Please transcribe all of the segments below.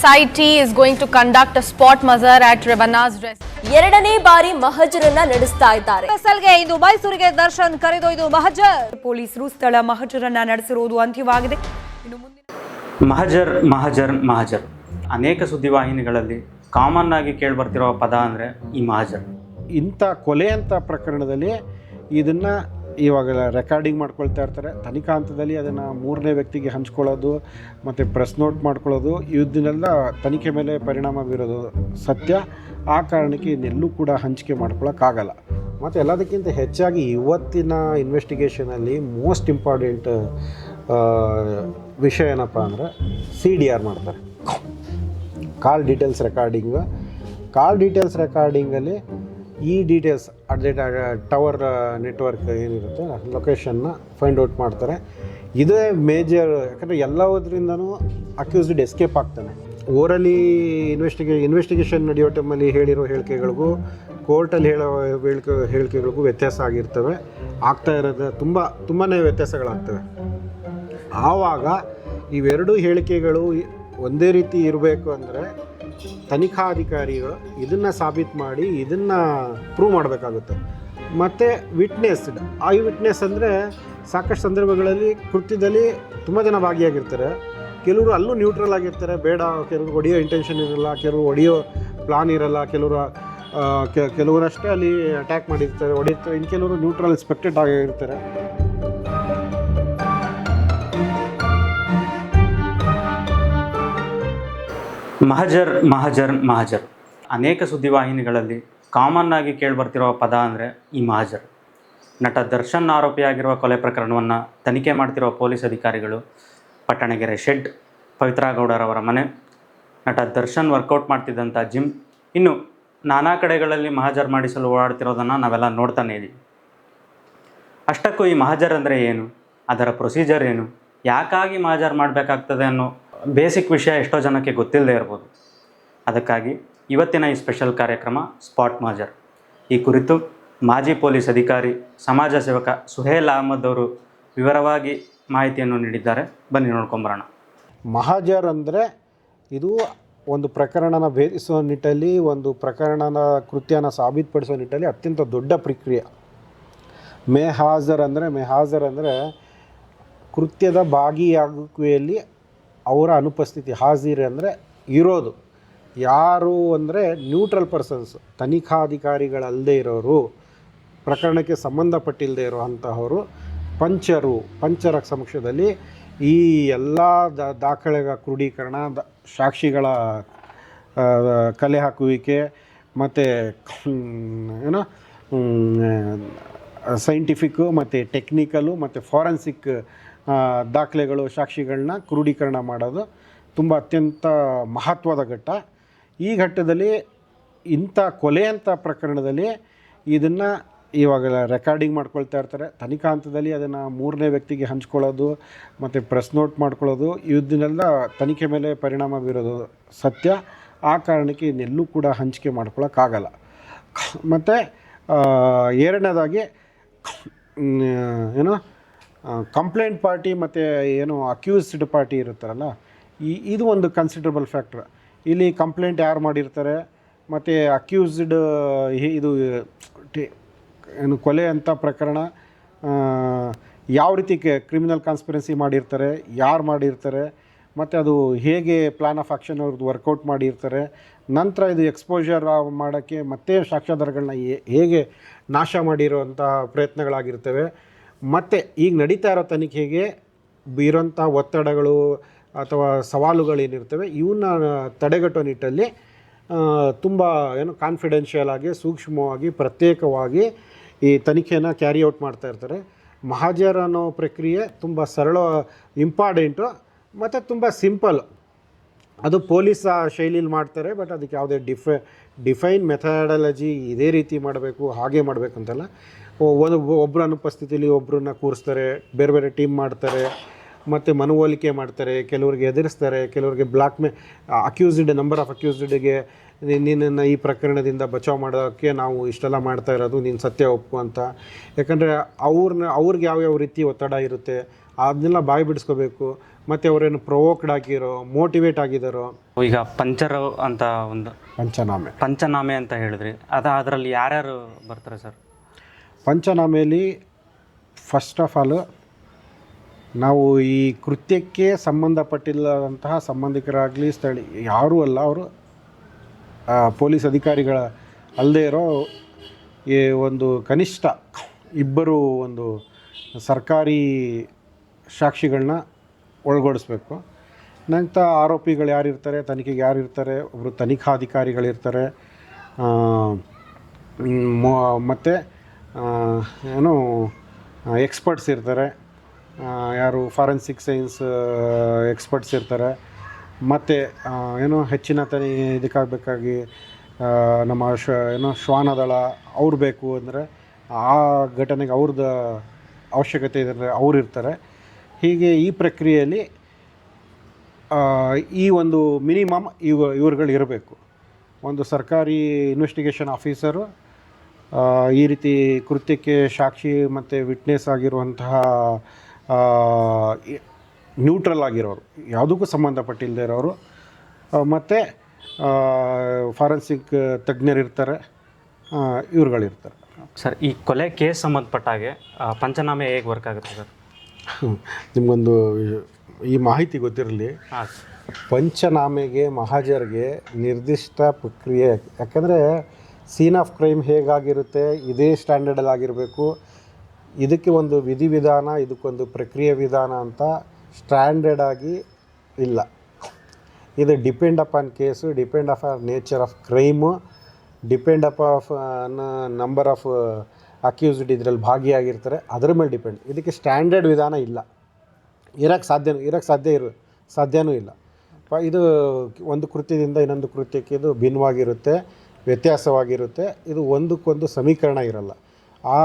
SIT is going to conduct spot ಮಜರ್ at Revanna's. ಎರಡನೇ ಬಾರಿ ಮಹಜರನ್ನ ನಡೆಸ್ತಾ ಇದ್ದಾರೆ. ಫಸಲ್ಗೆ ಇಂದು ಮೈಸೂರಿಗೆ ದರ್ಶನ್ ಕರೆದೊಯ್ದು ಮಹಜರ್. ಪೊಲೀಸರು ಸ್ಥಳ ಮಹಜರನ್ನ ನಡೆಸಿರುವುದು ಅಂತ್ಯವಾಗಿದೆ. ಇನ್ನು ಮುಂದಿನ ಮಹಜರ್ ಮಹಜರ್ ಮಹಜರ್. ಅನೇಕ ಸುದ್ದಿವಾಹಿನಿಗಳಲ್ಲಿ ಕಾಮನ್ ಆಗಿ ಕೇಳಿಬರ್ತಿರೋ ಪದ ಅಂದರೆ ಈ ಮಹಜರ್. ಇಂಥ ಕೊಲೆ ಅಂತ ಪ್ರಕರಣದಲ್ಲಿ ಇದನ್ನು ಇವಾಗ ರೆಕಾರ್ಡಿಂಗ್ ಮಾಡ್ಕೊಳ್ತಾ ಇರ್ತಾರೆ. ತನಿಖಾ ಹಂತದಲ್ಲಿ ಅದನ್ನು ಮೂರನೇ ವ್ಯಕ್ತಿಗೆ ಹಂಚ್ಕೊಳ್ಳೋದು, ಮತ್ತು ಪ್ರೆಸ್ ನೋಟ್ ಮಾಡ್ಕೊಳ್ಳೋದು ಇದನ್ನೆಲ್ಲ ತನಿಖೆ ಮೇಲೆ ಪರಿಣಾಮ ಬೀರೋದು ಸತ್ಯ. ಆ ಕಾರಣಕ್ಕೆ ಇನ್ನೆಲ್ಲೂ ಕೂಡ ಹಂಚಿಕೆ ಮಾಡ್ಕೊಳ್ಳೋಕ್ಕಾಗಲ್ಲ ಮತ್ತು ಎಲ್ಲದಕ್ಕಿಂತ ಹೆಚ್ಚಾಗಿ ಇವತ್ತಿನ ಇನ್ವೆಸ್ಟಿಗೇಷನಲ್ಲಿ ಮೋಸ್ಟ್ ಇಂಪಾರ್ಟೆಂಟ್ ವಿಷಯ ಏನಪ್ಪ ಅಂದರೆ ಸಿ ಡಿ ಆರ್ ಮಾಡ್ತಾರೆ. Call details recording call details ರೆಕಾರ್ಡಿಂಗಲ್ಲಿ ಈ ಡೀಟೇಲ್ಸ್ ದ ಟವರ್ ನೆಟ್ವರ್ಕ್ ಏನಿರುತ್ತೆ ಲೊಕೇಶನ್ನ ಫೈಂಡ್ ಔಟ್ ಮಾಡ್ತಾರೆ. ಇದೇ ಮೇಜರ್ ಯಾಕಂದರೆ ಎಲ್ಲದರಿಂದನೂ ಅಕ್ಯೂಸ್ಡ್ ಎಸ್ಕೇಪ್ ಆಗ್ತಾನೆ. ಓರಲಿ ಇನ್ವೆಸ್ಟಿಗೇ ಇನ್ವೆಸ್ಟಿಗೇಷನ್ ನಡೆಯೋ ಟೈಮಲ್ಲಿ ಹೇಳಿರೋ ಹೇಳಿಕೆಗಳಿಗೂ ಕೋರ್ಟಲ್ಲಿ ಹೇಳೋ ಹೇಳಿಕೆ, ಹೇಳಿಕೆಗಳಿಗೂ ವ್ಯತ್ಯಾಸ ಆಗಿರ್ತವೆ. ಆಗ್ತಾ ಇರೋದು ತುಂಬ ತುಂಬಾ ವ್ಯತ್ಯಾಸಗಳಾಗ್ತವೆ. ಆವಾಗ ಇವೆರಡೂ ಹೇಳಿಕೆಗಳು ಒಂದೇ ರೀತಿ ಇರಬೇಕು ಅಂದರೆ ತನಿಖಾಧಿಕಾರಿಗಳು ಇದನ್ನು ಸಾಬೀತು ಮಾಡಿ ಇದನ್ನು ಪ್ರೂವ್ ಮಾಡಬೇಕಾಗುತ್ತೆ. ಮತ್ತು ವಿಟ್ನೆಸ್ ಐ ವಿಟ್ನೆಸ್ ಅಂದರೆ ಸಾಕಷ್ಟು ಸಂದರ್ಭಗಳಲ್ಲಿ ಕೃತ್ಯದಲ್ಲಿ ತುಂಬ ಜನ ಭಾಗಿಯಾಗಿರ್ತಾರೆ. ಕೆಲವರು ಅಲ್ಲೂ ನ್ಯೂಟ್ರಲ್ ಆಗಿರ್ತಾರೆ. ಬೇಡ ಕೆಲವರು ಹೊಡೆಯೋ ಇಂಟೆನ್ಷನ್ ಇರಲ್ಲ, ಕೆಲವರು ಹೊಡೆಯೋ ಪ್ಲಾನ್ ಇರಲ್ಲ, ಕೆಲವರು ಕೆಲವರಷ್ಟೇ ಅಲ್ಲಿ ಅಟ್ಯಾಕ್ ಮಾಡಿರ್ತಾರೆ ಹೊಡಿತಾರೆ ಇನ್ನು ಕೆಲವರು ನ್ಯೂಟ್ರಲ್ ಸ್ಪೆಕ್ಟೆಡ್ ಆಗಿರ್ತಾರೆ. ಮಹಜರ್ ಮಹಜರ್ ಮಹಜರ್. ಅನೇಕ ಸುದ್ದಿವಾಹಿನಿಗಳಲ್ಲಿ ಕಾಮನ್ ಆಗಿ ಕೇಳಿಬರ್ತಿರೋ ಪದ ಅಂದರೆ ಈ ಮಹಜರ್. ನಟ ದರ್ಶನ್ ಆರೋಪಿಯಾಗಿರುವ ಕೊಲೆ ಪ್ರಕರಣವನ್ನು ತನಿಖೆ ಮಾಡ್ತಿರುವ ಪೊಲೀಸ್ ಅಧಿಕಾರಿಗಳು ಪಟ್ಟಣಗೆರೆ ಶೆಡ್ ಪವಿತ್ರಾಗೌಡರವರ ಮನೆ. ನಟ ದರ್ಶನ್ ವರ್ಕೌಟ್ ಮಾಡ್ತಿದ್ದಂಥ ಜಿಮ್ ಇನ್ನು ನಾನಾ ಕಡೆಗಳಲ್ಲಿ ಮಹಜರ್ ಮಾಡಿಸಲು ಓಡಾಡ್ತಿರೋದನ್ನು ನಾವೆಲ್ಲ ನೋಡ್ತಾನೆ ಇದ್ದೀವಿ ಅಷ್ಟಕ್ಕೂ ಈ ಮಹಜರ್ ಅಂದರೆ ಏನು? ಅದರ ಪ್ರೊಸೀಜರ್ ಏನು? ಯಾಕಾಗಿ ಮಹಜರ್ ಮಾಡಬೇಕಾಗ್ತದೆ ಅನ್ನೋ ಬೇಸಿಕ್ ವಿಷಯ ಎಷ್ಟೋ ಜನಕ್ಕೆ ಗೊತ್ತಿಲ್ಲದೆ ಇರ್ಬೋದು. ಅದಕ್ಕಾಗಿ ಇವತ್ತಿನ ಈ ಸ್ಪೆಷಲ್ ಕಾರ್ಯಕ್ರಮ ಸ್ಪಾಟ್ ಮಾಜರ್. ಈ ಕುರಿತು ಮಾಜಿ ಪೊಲೀಸ್ ಅಧಿಕಾರಿ, ಸಮಾಜ ಸೇವಕ ಸುಹೇಲ್ ಅಹಮದ್ ಅವರು ವಿವರವಾಗಿ ಮಾಹಿತಿಯನ್ನು ನೀಡಿದ್ದಾರೆ. ಬನ್ನಿ ನೋಡ್ಕೊಂಬರೋಣ. ಮಹಾಜರ್ ಅಂದರೆ ಇದು ಒಂದು ಪ್ರಕರಣನ ಭೇದಿಸುವ ನಿಟ್ಟಲ್ಲಿ, ಒಂದು ಪ್ರಕರಣನ ಕೃತ್ಯನ ಸಾಬೀತುಪಡಿಸುವ ನಿಟ್ಟಲ್ಲಿ ಅತ್ಯಂತ ದೊಡ್ಡ ಪ್ರಕ್ರಿಯೆ. ಮೇ ಹಾಜರ್ ಅಂದರೆ ಮೇ ಹಾಜರ್ ಅಂದರೆ ಕೃತ್ಯದ ಭಾಗಿಯಾಗುವಿಕೆಯಲ್ಲಿ ಅವರ ಅನುಪಸ್ಥಿತಿ ಹಾಜೀರ್ ಅಂದರೆ ಇರೋದು. ಯಾರು ಅಂದರೆ ನ್ಯೂಟ್ರಲ್ ಪರ್ಸನ್ಸ್ ತನಿಖಾಧಿಕಾರಿಗಳಲ್ಲದೆ ಇರೋರು, ಪ್ರಕರಣಕ್ಕೆ ಸಂಬಂಧಪಟ್ಟಿಲ್ಲದೆ ಇರುವಂತಹವರು, ಪಂಚರು, ಪಂಚರ ಸಮಕ್ಷದಲ್ಲಿ ಈ ಎಲ್ಲ ದಾಖಲೆಗಳ ಕ್ರೋಢೀಕರಣ ಸಾಕ್ಷಿಗಳ ಕಲೆ ಹಾಕುವಿಕೆ ಮತ್ತು ಏನೋ ಸೈಂಟಿಫಿಕ್ಕು ಮತ್ತು ಟೆಕ್ನಿಕಲು ಮತ್ತು ಫಾರೆನ್ಸಿಕ್ ದಾಖಲೆಗಳು ಸಾಕ್ಷಿಗಳನ್ನ ಕ್ರೋಢೀಕರಣ ಮಾಡೋದು ತುಂಬ ಅತ್ಯಂತ ಮಹತ್ವದ ಘಟ್ಟ. ಈ ಘಟ್ಟದಲ್ಲಿ ಇಂಥ ಕೊಲೆ ಅಂತ ಪ್ರಕರಣದಲ್ಲಿ ಇದನ್ನು ಇವಾಗ ರೆಕಾರ್ಡಿಂಗ್ ಮಾಡ್ಕೊಳ್ತಾ ಇರ್ತಾರೆ. ತನಿಖಾ ಹಂತದಲ್ಲಿ ಅದನ್ನು ಮೂರನೇ ವ್ಯಕ್ತಿಗೆ ಹಂಚ್ಕೊಳ್ಳೋದು, ಮತ್ತು ಪ್ರೆಸ್ ನೋಟ್ ಮಾಡ್ಕೊಳ್ಳೋದು ಇದನ್ನೆಲ್ಲ ತನಿಖೆ ಮೇಲೆ ಪರಿಣಾಮ ಬೀರೋದು ಸತ್ಯ. ಆ ಕಾರಣಕ್ಕೆ ಇದನ್ನೆಲ್ಲೂ ಕೂಡ ಹಂಚಿಕೆ ಮಾಡ್ಕೊಳ್ಳೋಕ್ಕಾಗಲ್ಲ ಮತ್ತು ಎರಡನೇದಾಗಿ ಏನೋ ಏನು ಕಂಪ್ಲೇಂಟ್ ಪಾರ್ಟಿ ಮತ್ತು ಏನು ಅಕ್ಯೂಸ್ಡ್ ಪಾರ್ಟಿ ಇರುತ್ತಾರಲ್ಲ, ಈ, ಇದು ಒಂದು ಕನ್ಸಿಡರಬಲ್ ಫ್ಯಾಕ್ಟ್ರ್ ಇಲ್ಲಿ ಕಂಪ್ಲೇಂಟ್ ಯಾರು ಮಾಡಿರ್ತಾರೆ, ಮತ್ತು ಅಕ್ಯೂಸ್ಡ್ ಇದು ಏನು ಕೊಲೆ ಅಂತ ಪ್ರಕರಣ ಯಾವ ರೀತಿ ಕ್ರಿಮಿನಲ್ ಕಾನ್ಸ್ಪಿರೆನ್ಸಿ ಮಾಡಿರ್ತಾರೆ, ಯಾರು ಮಾಡಿರ್ತಾರೆ, ಮತ್ತು ಅದು ಹೇಗೆ ಪ್ಲಾನ್ ಆಫ್ ಆ್ಯಕ್ಷನ್ ಅವ್ರದ್ದು ವರ್ಕೌಟ್ ಮಾಡಿರ್ತಾರೆ, ನಂತರ ಇದು ಎಕ್ಸ್ಪೋಜರ್ ಮಾಡೋಕ್ಕೆ ಮತ್ತೆ ಸಾಕ್ಷ್ಯಾಧಾರಗಳನ್ನ ಹೇಗೆ ನಾಶ ಮಾಡಿರುವಂಥ ಪ್ರಯತ್ನಗಳಾಗಿರ್ತವೆ. ಮತ್ತು ಈಗ ನಡೀತಾ ಇರೋ ತನಿಖೆಗೆ ಬೀರೋಂಥ ಒತ್ತಡಗಳು ಅಥವಾ ಸವಾಲುಗಳೇನಿರ್ತವೆ ಇವನ್ನ ತಡೆಗಟ್ಟೋ ನಿಟ್ಟಲ್ಲಿ ತುಂಬ ಏನು ಕಾನ್ಫಿಡೆನ್ಷಿಯಲ್ ಆಗಿ, ಸೂಕ್ಷ್ಮವಾಗಿ, ಪ್ರತ್ಯೇಕವಾಗಿ ಈ ತನಿಖೆನ ಕ್ಯಾರಿ ಔಟ್ ಮಾಡ್ತಾ ಇರ್ತಾರೆ. ಮಹಾಜರ್ ಅನ್ನೋ ಪ್ರಕ್ರಿಯೆ ತುಂಬ ಸರಳ ಇಂಪಾರ್ಟೆಂಟು ಮತ್ತು ತುಂಬ ಸಿಂಪಲ್ ಅದು ಪೊಲೀಸ್ ಶೈಲಿಲಿ ಮಾಡ್ತಾರೆ ಬಟ್ ಅದಕ್ಕೆ ಯಾವುದೇ ಡಿಫೆ ಡಿಫೈನ್ ಮೆಥಡಾಲಜಿ ಇದೇ ರೀತಿ ಮಾಡಬೇಕು, ಹಾಗೆ ಮಾಡಬೇಕು ಅಂತಲ್ಲ. ಒ- ಒಂದು ಒಬ್ಬರ ಅನುಪಸ್ಥಿತಿಯಲ್ಲಿ ಒಬ್ಬರನ್ನ ಕೂರಿಸ್ತಾರೆ ಬೇರೆ ಬೇರೆ ಟೀಮ್ ಮಾಡ್ತಾರೆ ಮತ್ತು ಮನವೊಲಿಕೆ ಮಾಡ್ತಾರೆ ಕೆಲವ್ರಿಗೆ ಎದುರಿಸ್ತಾರೆ ಕೆಲವ್ರಿಗೆ blackmail accused number of ಅಕ್ಯೂಸ್ಡ್ಗೆ ನಿನ್ನನ್ನು ಈ ಪ್ರಕರಣದಿಂದ ಬಚಾವ್ ಮಾಡೋಕ್ಕೆ ನಾವು ಇಷ್ಟೆಲ್ಲ ಮಾಡ್ತಾ ಇರೋದು ನೀನು ಸತ್ಯ ಒಪ್ಪು ಅಂತ. ಯಾಕಂದರೆ ಅವ್ರನ್ನ ಅವ್ರಿಗೆ ಯಾವ್ಯಾವ ರೀತಿ ಒತ್ತಡ ಇರುತ್ತೆ ಅದನ್ನೆಲ್ಲ ಬಾಯಿ ಬಿಡಿಸ್ಕೋಬೇಕು. ಮತ್ತು ಅವರೇನು ಪ್ರೊವೋಕ್ಡ್ ಆಗಿರೋ ಮೋಟಿವೇಟ್ ಆಗಿದ್ದಾರೋ ಈಗ ಪಂಚರ್ ಅಂತ ಒಂದು ಪಂಚನಾಮೆ. ಪಂಚನಾಮೆ ಅಂತ ಹೇಳಿದ್ರಿ. ಅದ ಅದರಲ್ಲಿ ಯಾರ್ಯಾರು ಬರ್ತಾರೆ ಸರ್? ಪಂಚನಾಮೆಯಲ್ಲಿ ಫಸ್ಟ್ ಆಫ್ ಆಲ್ ನಾವು ಈ ಕೃತ್ಯಕ್ಕೆ ಸಂಬಂಧಪಟ್ಟಿಲ್ಲದಂತಹ ಸಂಬಂಧಿಕರಾಗಲಿ, ಸ್ಥಳ, ಯಾರೂ ಅಲ್ಲ ಅವರು. ಪೊಲೀಸ್ ಅಧಿಕಾರಿಗಳ ಅಲ್ಲದೆ ಇರೋ ಈ ಒಂದು ಕನಿಷ್ಠ ಇಬ್ಬರು ಒಂದು ಸರ್ಕಾರಿ ಸಾಕ್ಷಿಗಳನ್ನ ಒಳಗೊಡಿಸ್ಬೇಕು ನಂತರ ಆರೋಪಿಗಳು ಯಾರಿರ್ತಾರೆ, ತನಿಖೆಗೆ ಯಾರಿರ್ತಾರೆ ಒಬ್ಬರು ತನಿಖಾಧಿಕಾರಿಗಳಿರ್ತಾರೆ. ಮತ್ತು ಏನು ಎಕ್ಸ್ಪರ್ಟ್ಸ್ ಇರ್ತಾರೆ. ಯಾರು ಫಾರೆನ್ಸಿಕ್ ಸೈನ್ಸ್ ಎಕ್ಸ್ಪರ್ಟ್ಸ್ ಇರ್ತಾರೆ. ಮತ್ತು ಏನೋ ಹೆಚ್ಚಿನ ತನಿ ಇದಕ್ಕಾಗಬೇಕಾಗಿ ನಮ್ಮ ಶ ಏನೋ ಶ್ವಾನದಳ ಅವ್ರು ಬೇಕು ಅಂದರೆ ಆ ಘಟನೆಗೆ ಅವ್ರದ್ದು ಅವಶ್ಯಕತೆ ಇದೆ ಅಂದರೆ ಅವ್ರು ಇರ್ತಾರೆ. ಹೀಗೆ ಈ ಪ್ರಕ್ರಿಯೆಯಲ್ಲಿ ಈ ಒಂದು ಮಿನಿಮಮ್ ಇವ ಇವ್ರುಗಳು ಇರಬೇಕು ಒಂದು ಸರ್ಕಾರಿ ಇನ್ವೆಸ್ಟಿಗೇಷನ್ ಆಫೀಸರು ಈ ರೀತಿ ಕೃತ್ಯಕ್ಕೆ ಸಾಕ್ಷಿ ಮತ್ತು ವಿಟ್ನೆಸ್ ಆಗಿರುವಂತಹ ನ್ಯೂಟ್ರಲ್ ಆಗಿರೋರು ಯಾವುದಕ್ಕೂ ಸಂಬಂಧಪಟ್ಟಿಲ್ಲದೆ ಇರೋರು. ಮತ್ತು ಫಾರೆನ್ಸಿಕ್ ತಜ್ಞರಿರ್ತಾರೆ ಇವ್ರುಗಳಿರ್ತಾರೆ. ಸರ್ ಈ ಕೊಲೆ ಕೇಸ್ ಸಂಬಂಧಪಟ್ಟ ಹಾಗೆ ಪಂಚನಾಮೆ ಹೇಗೆ ವರ್ಕ್ ಆಗುತ್ತೆ ಸರ್? ನಿಮಗೊಂದು ಈ ಮಾಹಿತಿ ಗೊತ್ತಿರಲಿ. ಹಾಂ. ಪಂಚನಾಮೆಗೆ ಮಹಾಜರ್ಗೆ ನಿರ್ದಿಷ್ಟ ಪ್ರಕ್ರಿಯೆ ಯಾಕಂದರೆ ಸೀನ್ ಆಫ್ ಕ್ರೈಮ್ ಹೇಗಾಗಿರುತ್ತೆ, ಇದೇ ಸ್ಟ್ಯಾಂಡರ್ಡಲ್ಲಿ ಆಗಿರಬೇಕು. ಇದಕ್ಕೆ ಒಂದು ವಿಧಿವಿಧಾನ, ಇದಕ್ಕೊಂದು ಪ್ರಕ್ರಿಯೆ ವಿಧಾನ ಅಂತ ಸ್ಟ್ಯಾಂಡರ್ಡ್ ಆಗಿ ಇಲ್ಲ. ಇದು depend up on case depend up nature of crime depend up of number of accused ಇದರಲ್ಲಿ ಭಾಗಿಯಾಗಿರ್ತಾರೆ. ಅದರ ಮೇಲೆ ಡಿಪೆಂಡ್ ಇದಕ್ಕೆ ಸ್ಟ್ಯಾಂಡರ್ಡ್ ವಿಧಾನ ಇಲ್ಲ. ಇರೋಕ್ಕೆ ಸಾಧ್ಯ ಇರೋಕ್ಕೆ ಸಾಧ್ಯ ಇರು ಸಾಧ್ಯವೂ ಇಲ್ಲ. ಇದು ಒಂದು ಕೃತ್ಯದಿಂದ ಇನ್ನೊಂದು ಕೃತ್ಯಕ್ಕೆ ಇದು ಭಿನ್ನವಾಗಿರುತ್ತೆ. ವ್ಯತ್ಯಾಸವಾಗಿರುತ್ತೆ. ಇದು ಒಂದಕ್ಕೊಂದು ಸಮೀಕರಣ ಇರಲ್ಲ. ಆ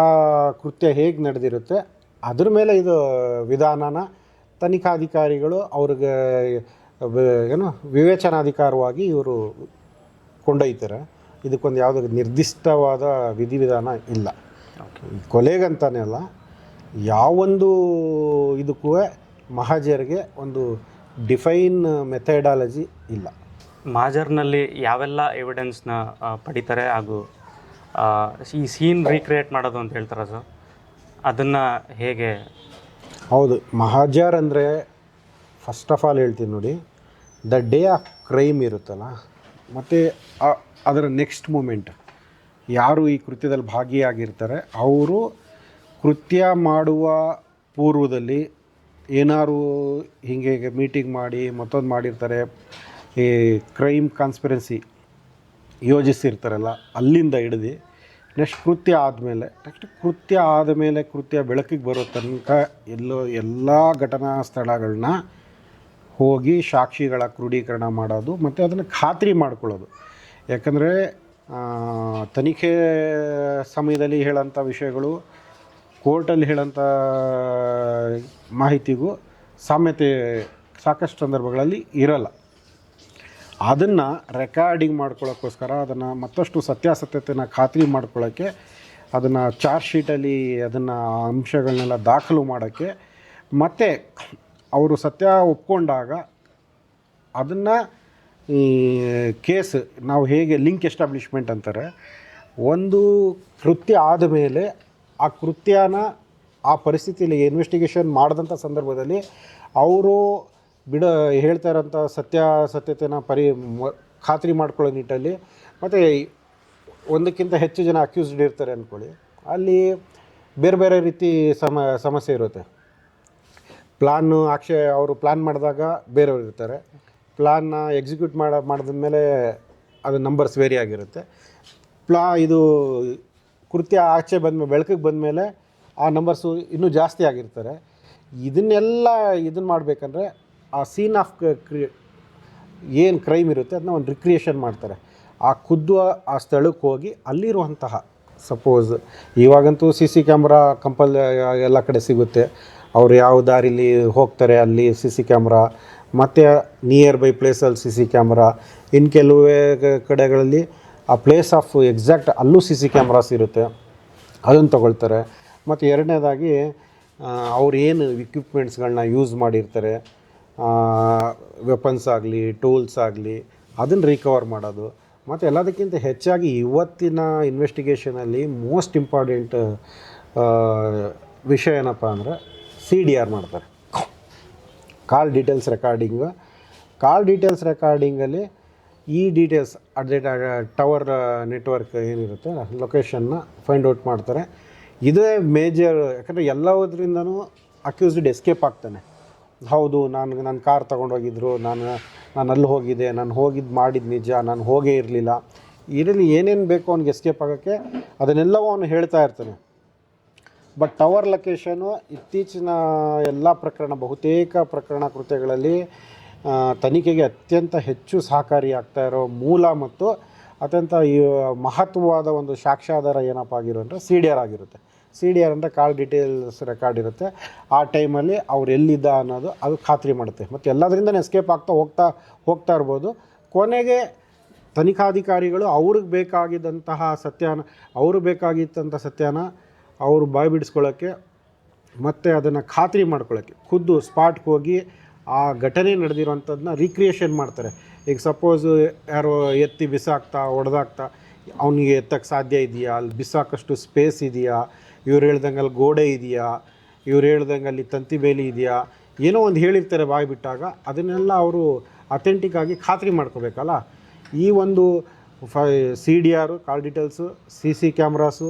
ಕೃತ್ಯ ಹೇಗೆ ನಡೆದಿರುತ್ತೆ? ಅದ್ರ ಮೇಲೆ ಇದು ವಿಧಾನನ ತನಿಖಾಧಿಕಾರಿಗಳು ಅವ್ರಿಗೆ ಏನು ವಿವೇಚನಾಧಿಕಾರವಾಗಿ ಇವರು ಕೊಂಡೊಯ್ತಾರೆ. ಇದಕ್ಕೊಂದು ಯಾವುದೋ ನಿರ್ದಿಷ್ಟವಾದ ವಿಧಿವಿಧಾನ ಇಲ್ಲ. ಕೊಲೆಗಂತಾನೆ ಅಲ್ಲ ಯಾವೊಂದು ಇದಕ್ಕೂ ಮಹಾಜರಿಗೆ ಒಂದು ಡಿಫೈನ್ ಮೆಥಡಾಲಜಿ ಇಲ್ಲ. ಮಾಜರ್ನಲ್ಲಿ ಯಾವೆಲ್ಲ ಎವಿಡೆನ್ಸ್ನ ಪಡಿತಾರೆ ಹಾಗೂ ಈ ಸೀನ್ ರೀಕ್ರಿಯೇಟ್ ಮಾಡೋದು ಅಂತ ಹೇಳ್ತಾರೆ ಸರ್ ಅದನ್ನು ಹೇಗೆ? ಹೌದು, ಮಹಾಜರ್ ಅಂದರೆ ಫಸ್ಟ್ ಆಫ್ ಆಲ್ ಹೇಳ್ತೀನಿ ನೋಡಿ ದ ಡೇ ಆಫ್ ಕ್ರೈಮ್ ಇರುತ್ತಲ್ಲ, ಮತ್ತು ಅದರ ನೆಕ್ಸ್ಟ್ ಮೂಮೆಂಟ್ ಯಾರು ಈ ಕೃತ್ಯದಲ್ಲಿ ಭಾಗಿಯಾಗಿರ್ತಾರೆ, ಅವರು ಕೃತ್ಯ ಮಾಡುವ ಪೂರ್ವದಲ್ಲಿ ಏನಾರು ಹೀಗೆ ಮೀಟಿಂಗ್ ಮಾಡಿ ಮತ್ತೊಂದು ಮಾಡಿರ್ತಾರೆ ಈ ಕ್ರೈಮ್ ಕಾನ್ಸ್ಪಿರೆನ್ಸಿ ಯೋಜಿಸಿರ್ತಾರಲ್ಲ, ಅಲ್ಲಿಂದ ಹಿಡಿದು ನೆಕ್ಸ್ಟ್ ಕೃತ್ಯ ಆದಮೇಲೆ ನೆಕ್ಸ್ಟ್ ಕೃತ್ಯ ಆದಮೇಲೆ ಕೃತ್ಯ ಬೆಳಕಿಗೆ ಬರೋ ತನಕ ಎಲ್ಲೋ ಎಲ್ಲ ಘಟನಾ ಸ್ಥಳಗಳನ್ನ ಹೋಗಿ ಸಾಕ್ಷಿಗಳ ಕ್ರೋಢೀಕರಣ ಮಾಡೋದು ಮತ್ತು ಅದನ್ನು ಖಾತ್ರಿ ಮಾಡ್ಕೊಳ್ಳೋದು. ಯಾಕಂದರೆ ತನಿಖೆ ಸಮಯದಲ್ಲಿ ಹೇಳೋಂಥ ವಿಷಯಗಳು, ಕೋರ್ಟಲ್ಲಿ ಹೇಳೋಂಥ ಮಾಹಿತಿಗೂ ಸಾಮ್ಯತೆ ಸಾಕಷ್ಟು ಸಂದರ್ಭಗಳಲ್ಲಿ ಇರಲ್ಲ. ಅದನ್ನು ರೆಕಾರ್ಡಿಂಗ್ ಮಾಡ್ಕೊಳ್ಳೋಕ್ಕೋಸ್ಕರ ಅದನ್ನು ಮತ್ತಷ್ಟು ಸತ್ಯಾಸತ್ಯತೆಯನ್ನು ಖಾತ್ರಿ ಮಾಡ್ಕೊಳ್ಳೋಕ್ಕೆ ಅದನ್ನು ಚಾರ್ಜ್ ಶೀಟಲ್ಲಿ ಅದನ್ನು ಅಂಶಗಳನ್ನೆಲ್ಲ ದಾಖಲು ಮಾಡೋಕ್ಕೆ ಮತ್ತು ಅವರು ಸತ್ಯ ಒಪ್ಕೊಂಡಾಗ ಅದನ್ನು ಈ ಕೇಸ್ ನಾವು ಹೇಗೆ ಲಿಂಕ್ ಎಸ್ಟಾಬ್ಲಿಷ್ಮೆಂಟ್ ಅಂತಾರೆ, ಒಂದು ಕೃತ್ಯ ಆದ ಮೇಲೆ ಆ ಕೃತ್ಯನ ಆ ಪರಿಸ್ಥಿತಿಯಲ್ಲಿ ಇನ್ವೆಸ್ಟಿಗೇಷನ್ ಮಾಡಿದಂಥ ಸಂದರ್ಭದಲ್ಲಿ, ಅವರು ಬಿಡ ಹೇಳ್ತಾ ಇರೋಂಥ ಸತ್ಯಾಸತ್ಯತೆನ ಪರಿ ಖಾತ್ರಿ ಮಾಡ್ಕೊಳ್ಳೋ ನಿಟ್ಟಲ್ಲಿ ಮತ್ತು ಒಂದಕ್ಕಿಂತ ಹೆಚ್ಚು ಜನ ಅಕ್ಯೂಸ್ಡ್ ಇರ್ತಾರೆ ಅಂದ್ಕೊಳ್ಳಿ ಅಲ್ಲಿ ಬೇರೆ ಬೇರೆ ರೀತಿ ಸಮ ಸಮಸ್ಯೆ ಇರುತ್ತೆ. ಪ್ಲಾನು ಆಕ್ಷೇ ಅವರು ಪ್ಲ್ಯಾನ್ ಮಾಡಿದಾಗ ಬೇರೆಯವ್ರು ಇರ್ತಾರೆ. ಪ್ಲಾನ್ನ ಎಕ್ಸಿಕ್ಯೂಟ್ ಮಾಡ ಮಾಡಿದ ಮೇಲೆ ಅದು ನಂಬರ್ಸ್ ವೇರಿ ಆಗಿರುತ್ತೆ. ಪ್ಲಾ ಇದು ಕೃತ್ಯ ಆಚೆ ಬಂದ ಬೆಳಕಿಗೆ ಬಂದ ಮೇಲೆ ಆ ನಂಬರ್ಸು ಇನ್ನೂ ಜಾಸ್ತಿ ಆಗಿರ್ತಾರೆ. ಇದನ್ನೆಲ್ಲ ಇದನ್ನು ಮಾಡಬೇಕಂದ್ರೆ ಆ ಸೀನ್ ಆಫ್ ಕ್ರಿ ಏನು ಕ್ರೈಮ್ ಇರುತ್ತೆ ಅದನ್ನ ಒಂದು ರಿಕ್ರಿಯೇಷನ್ ಮಾಡ್ತಾರೆ. ಆ ಖುದ್ದು ಆ ಸ್ಥಳಕ್ಕೆ ಹೋಗಿ ಅಲ್ಲಿರುವಂತಹ ಸಪೋಸ್ ಇವಾಗಂತೂ ಸಿ ಸಿ ಕ್ಯಾಮ್ರಾ ಕಂಪಲ್ ಎಲ್ಲ ಕಡೆ ಸಿಗುತ್ತೆ. ಅವ್ರು ಯಾವ ದಾರಿಲಿ ಹೋಗ್ತಾರೆ ಅಲ್ಲಿ ಸಿ ಸಿ ಕ್ಯಾಮ್ರಾ ಮತ್ತು ನಿಯರ್ ಬೈ ಪ್ಲೇಸಲ್ಲಿ ಸಿ ಸಿ ಕ್ಯಾಮ್ರಾ ಇನ್ನು ಕೆಲವೇ ಕಡೆಗಳಲ್ಲಿ ಆ ಪ್ಲೇಸ್ ಆಫ್ ಎಕ್ಸಾಕ್ಟ್ ಅಲ್ಲೂ ಸಿ ಸಿ ಕ್ಯಾಮ್ರಾಸ್ ಇರುತ್ತೆ. ಅದನ್ನು ತಗೊಳ್ತಾರೆ. ಮತ್ತು ಎರಡನೇದಾಗಿ ಅವ್ರು ಏನು ಇಕ್ವಿಪ್ಮೆಂಟ್ಸ್ಗಳನ್ನ ಯೂಸ್ ಮಾಡಿರ್ತಾರೆ. ವೆಪನ್ಸ್ ಆಗಲಿ ಟೂಲ್ಸ್ ಆಗಲಿ, ಅದನ್ನು ರಿಕವರ್ ಮಾಡೋದು. ಮತ್ತು ಎಲ್ಲದಕ್ಕಿಂತ ಹೆಚ್ಚಾಗಿ ಇವತ್ತಿನ ಇನ್ವೆಸ್ಟಿಗೇಷನಲ್ಲಿ ಮೋಸ್ಟ್ ಇಂಪಾರ್ಟೆಂಟ್ ವಿಷಯ ಏನಪ್ಪ ಅಂದರೆ ಸಿ ಡಿ ಆರ್ ಮಾಡ್ತಾರೆ. Call details recording call details ರೆಕಾರ್ಡಿಂಗಲ್ಲಿ ಈ ಡೀಟೇಲ್ಸ್ ಅಪ್ಡೇಟ್ ಟವರ್ ನೆಟ್ವರ್ಕ್ ಏನಿರುತ್ತೆ ಲೊಕೇಶನ್ನ ಫೈಂಡ್ ಔಟ್ ಮಾಡ್ತಾರೆ. ಇದೇ ಮೇಜರ್ ಯಾಕಂದರೆ ಎಲ್ಲದರಿಂದನೂ ಅಕ್ಯೂಸ್ಡ್ ಎಸ್ಕೇಪ್ ಆಗ್ತಾನೆ. ಹೌದು, ನಾನು ನನ್ನ ಕಾರ್ ತೊಗೊಂಡೋಗಿದ್ರು, ನಾನು ನಾನು ಅಲ್ಲಿ ಹೋಗಿದ್ದೆ, ನಾನು ಹೋಗಿದ್ದು ಮಾಡಿದ್ದು ನಿಜ, ನಾನು ಹೋಗೇ ಇರಲಿಲ್ಲ. ಇದರಲ್ಲಿ ಏನೇನು ಬೇಕು ಅವ್ನಿಗೆ ಎಸ್ಕೇಪ್ ಆಗೋಕ್ಕೆ ಅದನ್ನೆಲ್ಲವೂ ಅವನು ಹೇಳ್ತಾ ಇರ್ತಾನೆ. ಬಟ್ ಟವರ್ ಲೊಕೇಶನು ಇತ್ತೀಚಿನ ಎಲ್ಲ ಪ್ರಕರಣ, ಬಹುತೇಕ ಪ್ರಕರಣ ಕೃತ್ಯಗಳಲ್ಲಿ ತನಿಖೆಗೆ ಅತ್ಯಂತ ಹೆಚ್ಚು ಸಹಕಾರಿ ಆಗ್ತಾ ಇರೋ ಮೂಲ ಮತ್ತು ಅತ್ಯಂತ ಮಹತ್ವವಾದ ಒಂದು ಸಾಕ್ಷ್ಯಾಧಾರ ಏನಪ್ಪ ಆಗಿರೋ ಅಂದರೆ ಸಿ ಡಿ ಆರ್ ಆಗಿರುತ್ತೆ. ಸಿ ಡಿ ಆರ್ ಅಂದರೆ ಕಾಲ್ ಡೀಟೇಲ್ಸ್ ರೆಕಾರ್ಡ್ ಇರುತ್ತೆ. ಆ ಟೈಮಲ್ಲಿ ಅವ್ರು ಎಲ್ಲಿದ್ದ ಅನ್ನೋದು ಅದು ಖಾತ್ರಿ ಮಾಡುತ್ತೆ. ಮತ್ತು ಎಲ್ಲದರಿಂದ ಎಸ್ಕೇಪ್ ಆಗ್ತಾ ಹೋಗ್ತಾ ಹೋಗ್ತಾ ಇರ್ಬೋದು. ಕೊನೆಗೆ ತನಿಖಾಧಿಕಾರಿಗಳು ಅವ್ರಿಗೆ ಬೇಕಾಗಿದ್ದಂತಹ ಸತ್ಯಾನ, ಅವ್ರಿಗೆ ಬೇಕಾಗಿದ್ದಂಥ ಸತ್ಯಾನ ಅವರು ಬಾಯಿ ಬಿಡಿಸ್ಕೊಳ್ಳೋಕ್ಕೆ ಮತ್ತು ಅದನ್ನು ಖಾತ್ರಿ ಮಾಡ್ಕೊಳ್ಳೋಕ್ಕೆ, ಖುದ್ದು ಸ್ಪಾಟ್ಗೆ ಹೋಗಿ ಆ ಘಟನೆ ನಡೆದಿರೋಂಥದ್ದನ್ನ ರೀಕ್ರಿಯೇಷನ್ ಮಾಡ್ತಾರೆ. ಈಗ ಸಪೋಸ್ ಯಾರೋ ಎತ್ತಿ ಬಿಸಾಕ್ತಾ ಹೊಡೆದಾಕ್ತಾ ಅವನಿಗೆ ಎತ್ತಕ್ಕೆ ಸಾಧ್ಯ ಇದೆಯಾ? ಅಲ್ಲಿ ಬಿಸಾಕಷ್ಟು ಸ್ಪೇಸ್ ಇದೆಯಾ? ಇವ್ರು ಹೇಳ್ದಂಗೆ ಅಲ್ಲಿ ಗೋಡೆ ಇದೆಯಾ? ಇವ್ರು ಹೇಳ್ದಂಗೆ ಅಲ್ಲಿ ತಂತಿ ಬೇಲಿ ಇದೆಯಾ? ಏನೋ ಒಂದು ಹೇಳಿರ್ತಾರೆ ಬಾಯಿ ಬಿಟ್ಟಾಗ, ಅದನ್ನೆಲ್ಲ ಅವರು ಅಥೆಂಟಿಕ್ ಆಗಿ ಖಾತ್ರಿ ಮಾಡ್ಕೋಬೇಕಲ್ಲ? ಈ ಒಂದು five C D R call details C C cameras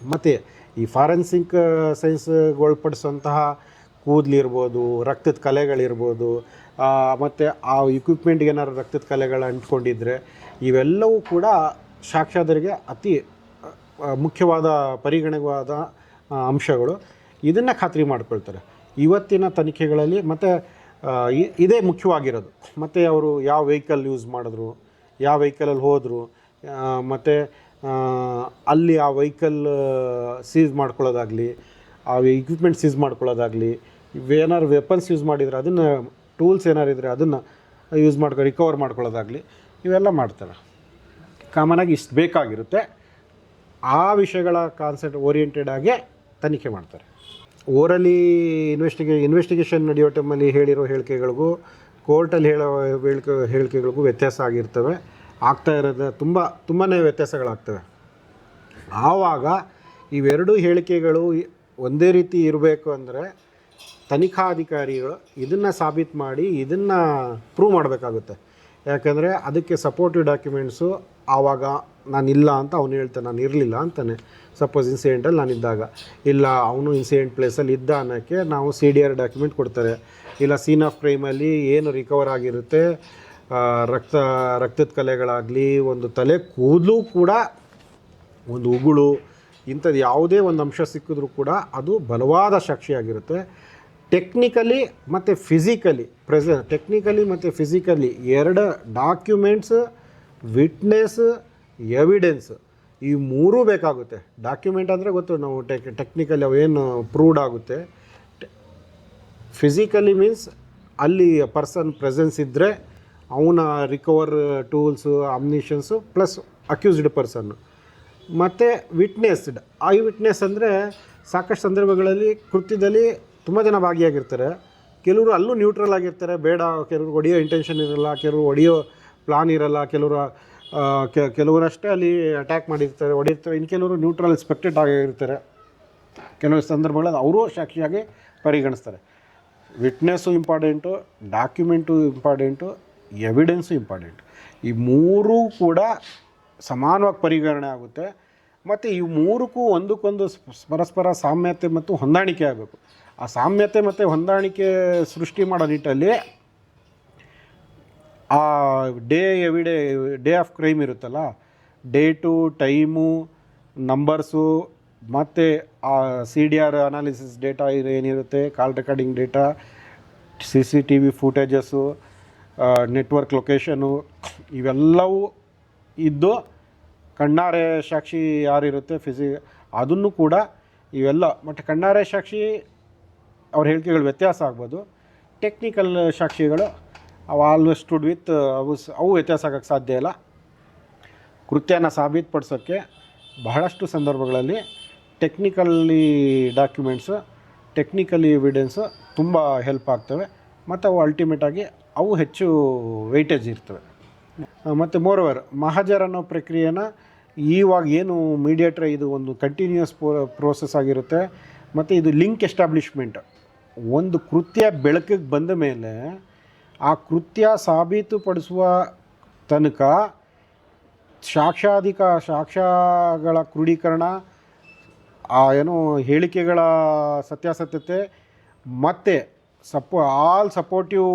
ಮತ್ತು ಈ ಫಾರೆನ್ಸಿಕ್ ಸೈನ್ಸ್ಗೆ ಒಳಪಡಿಸುವಂತಹ ಕೂದಲಿರ್ಬೋದು, ರಕ್ತದ ಕಲೆಗಳಿರ್ಬೋದು ಮತ್ತು ಆ ಇಕ್ವಿಪ್ಮೆಂಟ್ಗೆ ಏನಾದ್ರು ರಕ್ತದ ಕಲೆಗಳು ಅಂಟ್ಕೊಂಡಿದ್ರೆ ಇವೆಲ್ಲವೂ ಕೂಡ ಸಾಕ್ಷ್ಯಾಧರಿಗೆ ಅತಿ ಮುಖ್ಯವಾದ ಪರಿಗಣವಾದ ಅಂಶಗಳು. ಇದನ್ನು ಖಾತ್ರಿ ಮಾಡ್ಕೊಳ್ತಾರೆ. ಇವತ್ತಿನ ತನಿಖೆಗಳಲ್ಲಿ ಮತ್ತು ಇದೇ ಮುಖ್ಯವಾಗಿರೋದು. ಮತ್ತು ಅವರು ಯಾವ ವೆಹಿಕಲ್ ಯೂಸ್ ಮಾಡಿದ್ರು, ಯಾವ ವೆಹಿಕಲಲ್ಲಿ ಹೋದರು ಮತ್ತು ಅಲ್ಲಿ ಆ ವೆಹಿಕಲ್ ಸೀಸ್ ಮಾಡ್ಕೊಳ್ಳೋದಾಗಲಿ, ಆ ಇಕ್ವಿಪ್ಮೆಂಟ್ ಸೀಸ್ ಮಾಡ್ಕೊಳ್ಳೋದಾಗಲಿ ಏನಾದ್ರು ವೆಪನ್ಸ್ ಯೂಸ್ ಮಾಡಿದರೆ ಅದನ್ನು ಟೂಲ್ಸ್ ಏನಾರು ಇದ್ದರೆ ಅದನ್ನು ಯೂಸ್ ಮಾಡ್ಕೊ ರಿಕವರ್ ಮಾಡ್ಕೊಳ್ಳೋದಾಗಲಿ ಇವೆಲ್ಲ ಮಾಡ್ತಾರೆ. ಕಾಮನಾಗಿ ಇಷ್ಟು ಬೇಕಾಗಿರುತ್ತೆ. ಆ ವಿಷಯಗಳ ಕಾನ್ಸೆಪ್ಟ್ ಓರಿಯೆಂಟೆಡ್ ಆಗಿ ತನಿಖೆ ಮಾಡ್ತಾರೆ. ಓರಲಿ ಇನ್ವೆಸ್ಟಿಗೇ ಇನ್ವೆಸ್ಟಿಗೇಷನ್ ನಡೆಯೋ ಟೈಮಲ್ಲಿ ಹೇಳಿರೋ ಹೇಳಿಕೆಗಳಿಗೂ ಕೋರ್ಟಲ್ಲಿ ಹೇಳೋ ಹೇಳಿಕೆ, ಹೇಳಿಕೆಗಳಿಗೂ ವ್ಯತ್ಯಾಸ ಆಗಿರ್ತವೆ. ಆಗ್ತಾ ಇರೋದು ತುಂಬ ತುಂಬಾ ವ್ಯತ್ಯಾಸಗಳಾಗ್ತವೆ. ಆವಾಗ ಇವೆರಡೂ ಹೇಳಿಕೆಗಳು ಒಂದೇ ರೀತಿ ಇರಬೇಕು ಅಂದರೆ ತನಿಖಾಧಿಕಾರಿಗಳು ಇದನ್ನು ಸಾಬೀತು ಮಾಡಿ ಇದನ್ನು ಪ್ರೂವ್ ಮಾಡಬೇಕಾಗುತ್ತೆ. ಯಾಕಂದರೆ ಅದಕ್ಕೆ ಸಪೋರ್ಟಿವ್ ಡಾಕ್ಯುಮೆಂಟ್ಸು ಆವಾಗ ನಾನಿಲ್ಲ ಅಂತ ಅವನು ಹೇಳ್ತಾನೆ, ನಾನು ಇರಲಿಲ್ಲ ಅಂತಾನೆ. ಸಪೋಸ್ ಇನ್ಸಿಡೆಂಟಲ್ಲಿ ನಾನಿದ್ದಾಗ. ಇಲ್ಲ, ಅವನು ಇನ್ಸಿಡೆಂಟ್ ಪ್ಲೇಸಲ್ಲಿ ಇದ್ದ ಅನ್ನೋಕ್ಕೆ ನಾವು ಸಿ ಡಿ ಆರ್ ಡಾಕ್ಯುಮೆಂಟ್ ಕೊಡ್ತಾರೆ. ಇಲ್ಲ ಸೀನ್ ಆಫ್ ಕ್ರೈಮಲ್ಲಿ ಏನು ರಿಕವರ್ ಆಗಿರುತ್ತೆ ರಕ್ತ, ರಕ್ತದ ಕಲೆಗಳಾಗಲಿ, ಒಂದು ತಲೆ ಕೂದಲು ಕೂಡ, ಒಂದು ಉಗುಳು, ಇಂಥದ್ದು ಯಾವುದೇ ಒಂದು ಅಂಶ ಸಿಕ್ಕಿದ್ರೂ ಕೂಡ ಅದು ಬಲವಾದ ಸಾಕ್ಷಿಯಾಗಿರುತ್ತೆ. ಟೆಕ್ನಿಕಲಿ ಮತ್ತು ಫಿಸಿಕಲಿ ಪ್ರೆಸ ಟೆಕ್ನಿಕಲಿ ಮತ್ತು ಫಿಸಿಕಲಿ ಎರಡು ಡಾಕ್ಯುಮೆಂಟ್ಸ್ ವಿಟ್ನೆಸ್ ಎವಿಡೆನ್ಸ್ ಈ ಮೂರೂ ಬೇಕಾಗುತ್ತೆ. ಡಾಕ್ಯುಮೆಂಟ್ ಅಂದರೆ ಗೊತ್ತು ನಾವು ಟೆಕ್ ಟೆಕ್ನಿಕಲಿ ಅವೇನು ಪ್ರೂವ್ಡ್ ಆಗುತ್ತೆ. ಫಿಸಿಕಲಿ ಮೀನ್ಸ್ ಅಲ್ಲಿ ಪರ್ಸನ್ ಪ್ರೆಸೆನ್ಸ್ ಇದ್ದರೆ ಅವನ recover tools ammunitions plus accused ಪರ್ಸನ್ನು ಮತ್ತು ವಿಟ್ನೆಸ್ಡ್ ಐ ವಿಟ್ನೆಸ್ ಅಂದರೆ ಸಾಕಷ್ಟು ಸಂದರ್ಭಗಳಲ್ಲಿ ಕೃತ್ಯದಲ್ಲಿ ತುಂಬ ಜನ ಭಾಗಿಯಾಗಿರ್ತಾರೆ. ಕೆಲವರು ಅಲ್ಲೂ ನ್ಯೂಟ್ರಲ್ ಆಗಿರ್ತಾರೆ. ಬೇಡ ಕೆಲವರು ಹೊಡಿಯೋ ಇಂಟೆನ್ಷನ್ ಇರಲ್ಲ, ಕೆಲವರು ಹೊಡಿಯೋ ಪ್ಲಾನ್ ಇರಲ್ಲ, ಕೆಲವರು ಕೆಲವರಷ್ಟೇ ಅಲ್ಲಿ ಅಟ್ಯಾಕ್ ಮಾಡಿರ್ತಾರೆ, ಹೊಡಿರ್ತಾರೆ. ಇನ್ನು ಕೆಲವರು ನ್ಯೂಟ್ರಲ್ ಸ್ಪೆಕ್ಟೆಡ್ ಆಗಿರ್ತಾರೆ. ಕೆಲವು ಸಂದರ್ಭಗಳಲ್ಲಿ ಅವರೂ ಸಾಕ್ಷಿಯಾಗಿ ಪರಿಗಣಿಸ್ತಾರೆ. Witness important document important evidence important ಈ ಮೂರೂ ಕೂಡ ಸಮಾನವಾಗಿ ಪರಿಗಣನೆ ಆಗುತ್ತೆ. ಮತ್ತು ಈ ಮೂರಕ್ಕೂ ಒಂದಕ್ಕೊಂದು ಪರಸ್ಪರ ಸಾಮ್ಯತೆ ಮತ್ತು ಹೊಂದಾಣಿಕೆ ಆಗಬೇಕು. ಆ ಸಾಮ್ಯತೆ ಮತ್ತು ಹೊಂದಾಣಿಕೆ ಸೃಷ್ಟಿ ಮಾಡೋ ನಿಟ್ಟಲ್ಲಿ ಆ ಡೇ ಎವಿ ಡೇ ಆಫ್ ಕ್ರೈಮ್ ಇರುತ್ತಲ್ಲ ಡೇಟು ಟೈಮು, ನಂಬರ್ಸು, ಮತ್ತು ಆ C D R analysis data ಏನಿರುತ್ತೆ, call recording data, C C T V footages network location ಇವೆಲ್ಲವೂ ಇದ್ದು ಕಣ್ಣಾರೆ ಸಾಕ್ಷಿ ಯಾರಿರುತ್ತೆ, ಫಿಸಿ, ಅದನ್ನು ಕೂಡ ಇವೆಲ್ಲ, ಮತ್ತು ಕಣ್ಣಾರೆ ಸಾಕ್ಷಿ ಅವ್ರ ಹೇಳಿಕೆಗಳು ವ್ಯತ್ಯಾಸ ಆಗ್ಬೋದು. ಟೆಕ್ನಿಕಲ್ ಸಾಕ್ಷಿಗಳು, ಅವು ಆಲ್ವೆಸ್ಟುಡ್ ವಿತ್ ಅವು ಅವು ವ್ಯತ್ಯಾಸ ಆಗೋಕ್ಕೆ ಸಾಧ್ಯ ಇಲ್ಲ. ಕೃತ್ಯನ ಸಾಬೀತುಪಡಿಸೋಕ್ಕೆ ಬಹಳಷ್ಟು ಸಂದರ್ಭಗಳಲ್ಲಿ ಟೆಕ್ನಿಕಲಿ ಡಾಕ್ಯುಮೆಂಟ್ಸು ಟೆಕ್ನಿಕಲಿ ಎವಿಡೆನ್ಸು ತುಂಬ ಹೆಲ್ಪ್ ಆಗ್ತವೆ. ಮತ್ತು ಅವು ಅಲ್ಟಿಮೇಟಾಗಿ ಅವು ಹೆಚ್ಚು ವೆಯ್ಟೇಜ್ ಇರ್ತವೆ. ಮತ್ತು ಮೋರೋವರ್ ಮಹಾಜರ್ ಅನ್ನೋ ಪ್ರಕ್ರಿಯೆನ ಈವಾಗ ಏನು ಮೀಡಿಯೇಟ್ರ್ ಇದು ಒಂದು ಕಂಟಿನ್ಯೂಸ್ ಪ್ರೋಸೆಸ್ ಆಗಿರುತ್ತೆ. ಮತ್ತು ಇದು ಲಿಂಕ್ ಎಸ್ಟಾಬ್ಲಿಷ್ಮೆಂಟ್ ಒಂದು ಕೃತ್ಯ ಬೆಳಕಿಗೆ ಬಂದ ಮೇಲೆ ಆ ಕೃತ್ಯ ಸಾಬೀತುಪಡಿಸುವ ತನಕ ಸಾಕ್ಷ್ಯಾಧಿಕ ಸಾಕ್ಷ್ಯಗಳ ಕ್ರೋಢೀಕರಣ ಆ ಏನು ಹೇಳಿಕೆಗಳ ಸತ್ಯಾಸತ್ಯತೆ, ಮತ್ತು ಸಪೋ ಆಲ್ ಸಪೋರ್ಟಿವ್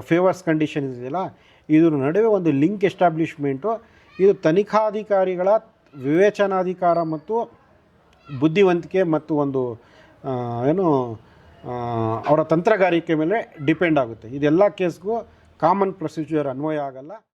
ಫೇವರ್ಸ್ ಕಂಡೀಷನ್ ಇದೆಯಲ್ಲ ಇದ್ರ ನಡುವೆ ಒಂದು ಲಿಂಕ್ ಎಸ್ಟಾಬ್ಲಿಷ್ಮೆಂಟು ಇದು ತನಿಖಾಧಿಕಾರಿಗಳ ವಿವೇಚನಾಧಿಕಾರ ಮತ್ತು ಬುದ್ಧಿವಂತಿಕೆ ಮತ್ತು ಒಂದು ಏನು ಅವರ ತಂತ್ರಗಾರಿಕೆ ಮೇಲೆ ಡಿಪೆಂಡ್ ಆಗುತ್ತೆ. ಇದೆಲ್ಲ ಕೇಸ್ಗೂ ಕಾಮನ್ ಪ್ರೊಸೀಜರ್ ಅನ್ವಯ ಆಗಲ್ಲ.